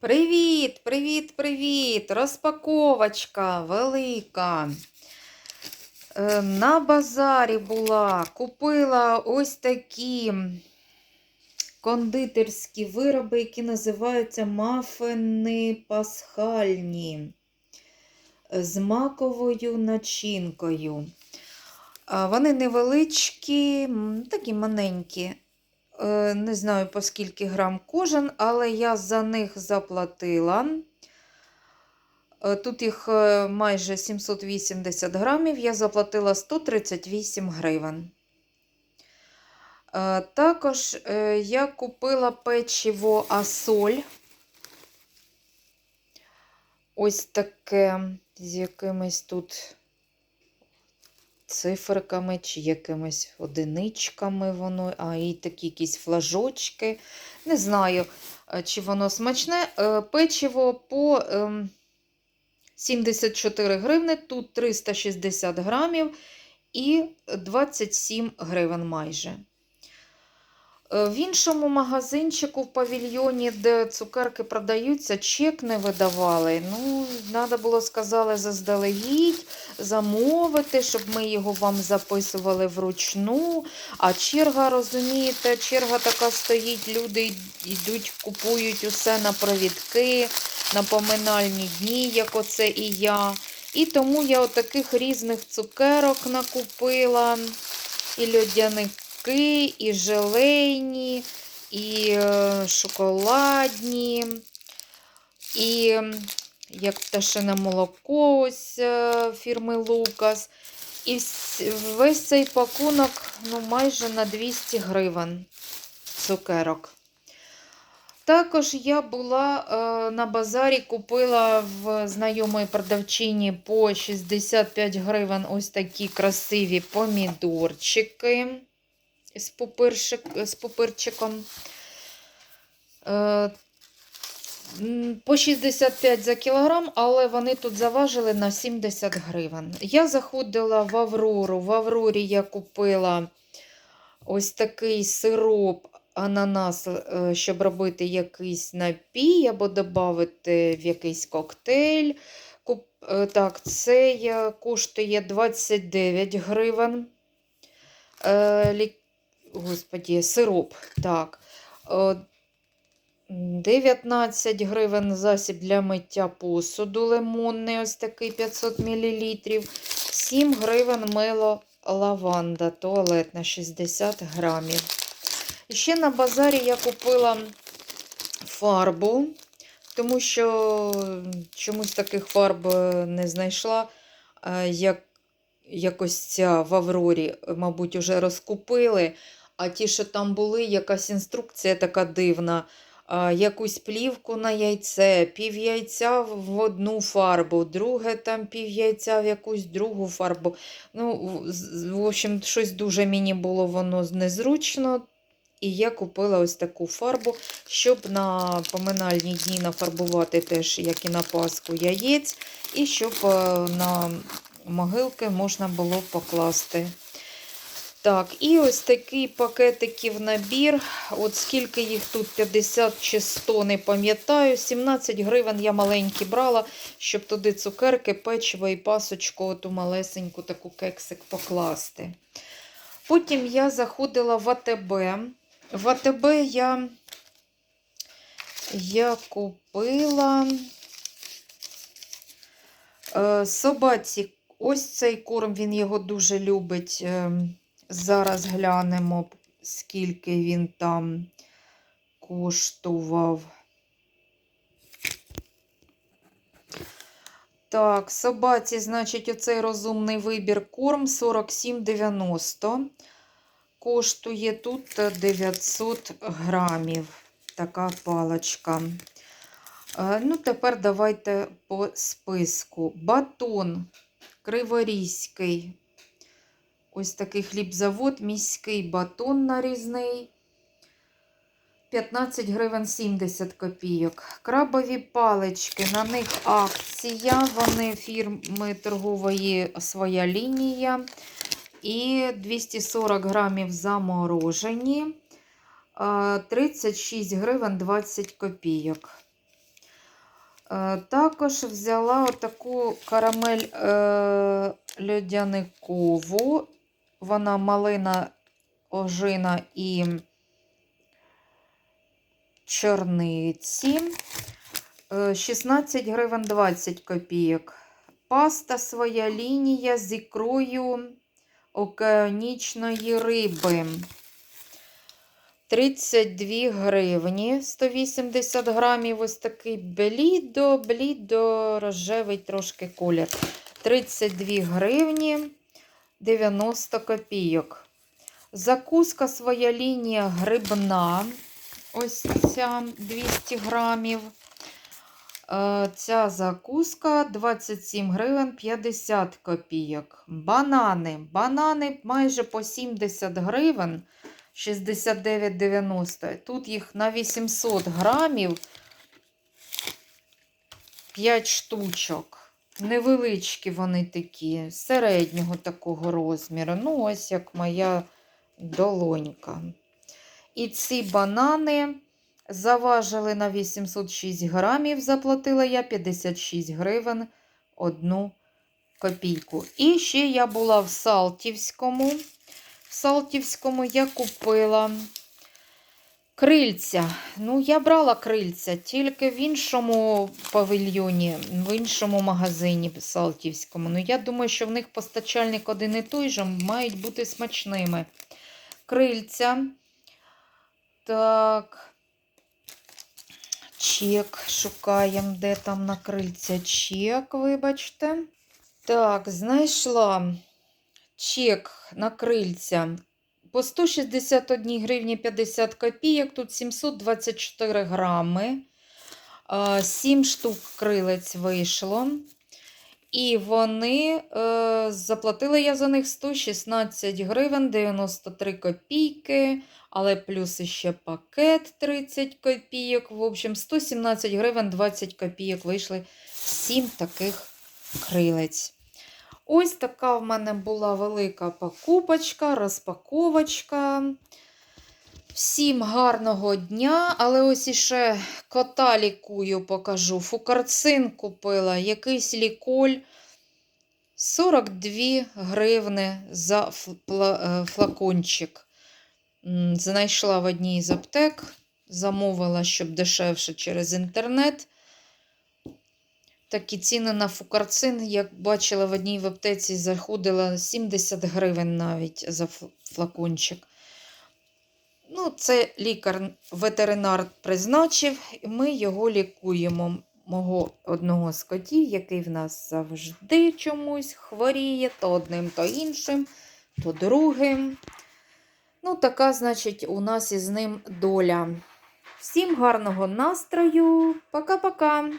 Привіт, привіт, привіт! Розпаковочка велика. Е, На базарі була, купила ось такі кондитерські вироби, які називаються мафини пасхальні з маковою начинкою. Вони невеличкі, такі маленькі. Е, Не знаю, по скільки грам кожен, але я за них заплатила. Е, Тут їх е, майже 780 грамів, я заплатила 138 гривень. Також я купила печиво Асоль. Ось таке з якимись тут циферками чи якимись одиничками воно, а і такі якісь флажочки. Не знаю, е, чи воно смачне. Е, Печиво по ем, 74 гривни, тут 360 грамів і 27 гривень майже. Е, В іншому магазинчику в павільйоні, де цукерки продаються, чек не видавали. Ну, треба було сказали заздалегідь, замовити, щоб ми його вам записували вручну. А черга, розумієте, черга така стоїть, люди йдуть, купують усе на провідки, на поминальні дні, як оце і я. І тому я отаких різних цукерок накупила, і льодяники, і желейні, і е, шоколадні, і як пташине молоко ось е, фірми Лукас. І весь цей пакунок ну, майже на 200 гривень цукерок. Також я була е, на базарі, купила в знайомої продавчині по 65 гривень ось такі красиві помідорчики з, пупиршик, з пупирчиком. Е, по 65 за кілограм, але вони тут заважили на 70 гривень. Я заходила в Аврору. В Аврорі я купила ось такий сироп ананас, е, щоб робити якийсь напій або додати в якийсь коктейль. Е, Так, це я- коштує 29 гривень. Е, Господі, сироп. Так. Е, 19 гривень засіб для миття посуду лимонний, ось такий 500 мл. 7 гривень мило лаванда, туалетна 60 грамів. Ще на базарі я купила фарбу, тому що чомусь таких фарб е, не знайшла. е, Як якось ця в Аврорі, мабуть, вже розкупили. А ті, що там були, якась інструкція така дивна. Якусь плівку на яйце, пів яйця в одну фарбу, друге там пів яйця в якусь другу фарбу. Ну, в- общем, щось дуже мені було воно незручно. І я купила ось таку фарбу, щоб на поминальні дні нафарбувати теж, як і на Пасху, яєць, і щоб е, на могилки можна було покласти. Так, і ось такий пакетиків набір. От скільки їх тут, 50 чи 100, не пам'ятаю. 17 гривень я маленькі брала, щоб туди цукерки, печиво і пасочку, оту малесеньку таку кексик покласти. Потім я заходила в АТБ. В АТБ я, я купила е, собаці. Ось цей корм, він його дуже любить. Зараз глянемо, скільки він там коштував. Так, собаці, значить, оцей розумний вибір корм 47,90. Коштує тут 900 грамів. Така паличка. Е, Ну, тепер давайте по списку. Батон криворізький. Ось такий хлібзавод, міський батон нарізний. 15 гривень 70 копійок. Крабові палички, на них акція. Вони фірми торгової своя лінія. І 240 грамів заморожені. 36 гривень 20 копійок. Е, Також взяла отаку карамель е, льодяникову. Вона малина, ожина і чорниці. Е, 16 гривень 20 копійок. Паста своя лінія з ікрою океанічної риби. 32 гривні, 180 грамів, ось такий блідо, блідо, рожевий трошки колір. 32 гривні, 90 копійок. Закуска своя лінія грибна. Ось ця 200 грамів. Е, Ця закуска 27 гривень 50 копійок. Банани. Банани майже по 70 гривень 69,90. Тут їх на 800 грамів 5 штучок. Невеличкі вони такі, середнього такого розміру. Ну, ось як моя долонька. І ці банани заважили на 806 грамів, заплатила я 56 гривень одну копійку. І ще я була в Салтівському. В Салтівському я купила крильця. Ну, я брала крильця тільки в іншому павільйоні, в іншому магазині Салтівському. Ну, я думаю, що в них постачальник один і той же мають бути смачними. Крильця. Так. Чек шукаємо, де там на крильця чек, вибачте. Так, знайшла чек на крильця по 161 гривні 50 копійок. Тут 724 грами. 7 штук крилець вийшло. І вони е, заплатила я за них 116 гривень 93 копійки, але плюс ще пакет 30 копійок. В общем, 117 гривень 20 копійок вийшли 7 таких крилець. Ось така в мене була велика покупочка, розпаковочка. Всім гарного дня, але ось іще кота лікую, покажу. Фукарцин купила, якийсь ліколь 42 гривни за е, флакончик. Знайшла в одній з аптек, замовила, щоб дешевше через інтернет. Такі ціни на фукарцин, як бачила в одній в аптеці, заходила 70 гривень навіть за флакончик. Ну, це лікар ветеринар призначив, і ми його лікуємо. Мого одного з котів, який в нас завжди чомусь хворіє, то одним, то іншим, то другим. Ну, така, значить, у нас із ним доля. Всім гарного настрою. Пока-пока.